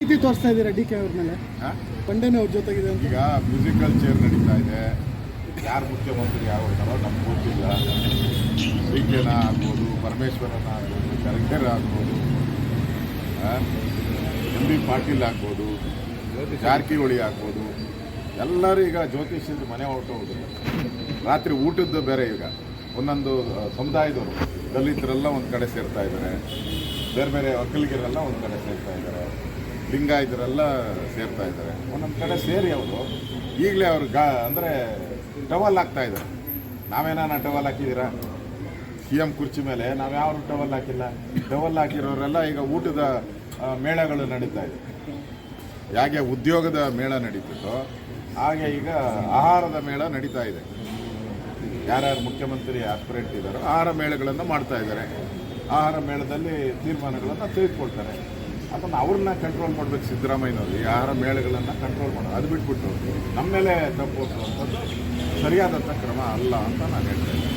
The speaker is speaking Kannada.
ಪ್ರೀತಿ ತೋರಿಸ್ತಾ ಇದ್ದೀರಾ ಡಿ ಕೆ ಅವ್ರ ಮೇಲೆ? ಹಾ? ಪಂಡೇನೆ ಅವ್ರ ಜೊತೆಗಿದೆ ಅಂತ. ಈಗ ಮ್ಯೂಸಿಕಲ್ ಚೇರ್ ನಡೀತಾ ಇದೆ. ಯಾರು ಮುಖ್ಯಮಂತ್ರಿ ಯಾವ ನಮ್ಗೆ ಗೊತ್ತಿಲ್ಲ. ಡಿ ಕೆನ ಆಗ್ಬೋದು ಪರಮೇಶ್ವರನ ಆಗ್ಬೋದು ಖರ್ಗೆರ ಆಗ್ಬೋದು ಎಂ ಬಿ ಪಾಟೀಲ್ ಆಗ್ಬೋದು ಜಾರಕಿಹೊಳಿ ಆಗ್ಬೋದು. ಎಲ್ಲರೂ ಈಗ ಜ್ಯೋತಿಷ್ಯದ ಮನೆ ಹೊರಟು ಹೋಗಿಲ್ಲ ರಾತ್ರಿ ಊಟದ್ದು ಬೇರೆ ಈಗ. ಒಂದೊಂದು ಆ, ಸಮುದಾಯದವರು ದಲಿತರೆಲ್ಲ ಒಂದು ಕಡೆ ಸೇರ್ತಾ ಇದ್ದಾರೆ ಬೇರೆ ಬೇರೆ ಒಕ್ಕಲಿಗರೆಲ್ಲ ಒಂದು ಕಡೆ ಸೇರ್ತಾ ಇದ್ದಾರೆ ಲಿಂಗಾಯತರೆಲ್ಲ ಸೇರ್ತಾ ಇದ್ದಾರೆ. ಒಂದೊಂದು ಕಡೆ ಸೇರಿ ಅವರು. ಈಗಲೇ ಅವರು ಗಾ, ಅಂದರೆ ಟವಲ್ ಹಾಕ್ತಾ ಇದ್ದಾರೆ. ನಾವೇನಾನ ಟವಲ್ ಹಾಕಿದ್ದೀರಾ? ಸಿ ಎಂ ಕುರ್ಚಿ ಮೇಲೆ. ನಾವು ಯಾರು ಟವಲ್ ಹಾಕಿಲ್ಲ? ಟವಲ್ ಹಾಕಿರೋರೆಲ್ಲ ಈಗ ಊಟದ ಮೇಳಗಳು ನಡೀತಾ ಇದೆ. ಹೇಗೆ ಉದ್ಯೋಗದ ಮೇಳ ನಡೀತಿತ್ತು, ಹಾಗೆ ಈಗ ಆಹಾರದ ಮೇಳ ನಡೀತಾ ಇದೆ. ಯಾರ್ಯಾರು ಮುಖ್ಯಮಂತ್ರಿ ಆಸ್ಪಿರೆಂಟ್ ಇದ್ದಾರೋ ಆಹಾರ ಮೇಳಗಳನ್ನು ಮಾಡ್ತಾ ಇದ್ದಾರೆ. ಆಹಾರ ಮೇಳದಲ್ಲಿ ತೀರ್ಮಾನಗಳನ್ನು ತೆಗೆದುಕೊಳ್ತಾರೆ. ಅದನ್ನು ಅವ್ರನ್ನ ಕಂಟ್ರೋಲ್ ಮಾಡ್ಬೇಕು ಸಿದ್ದರಾಮಯ್ಯನವರು ಯಾರ ಆಹಾರ ಮೇಳಗಳನ್ನು ಕಂಟ್ರೋಲ್ ಮಾಡೋದು. ಅದು ಬಿಟ್ಬಿಟ್ಟು ನಮ್ಮ ಮೇಲೆ ತಪ್ಪು ಸರಿಯಾದಂಥ ಕ್ರಮ ಅಲ್ಲ ಅಂತ ನಾನು ಹೇಳ್ತಾ ಇದ್ದೀನಿ.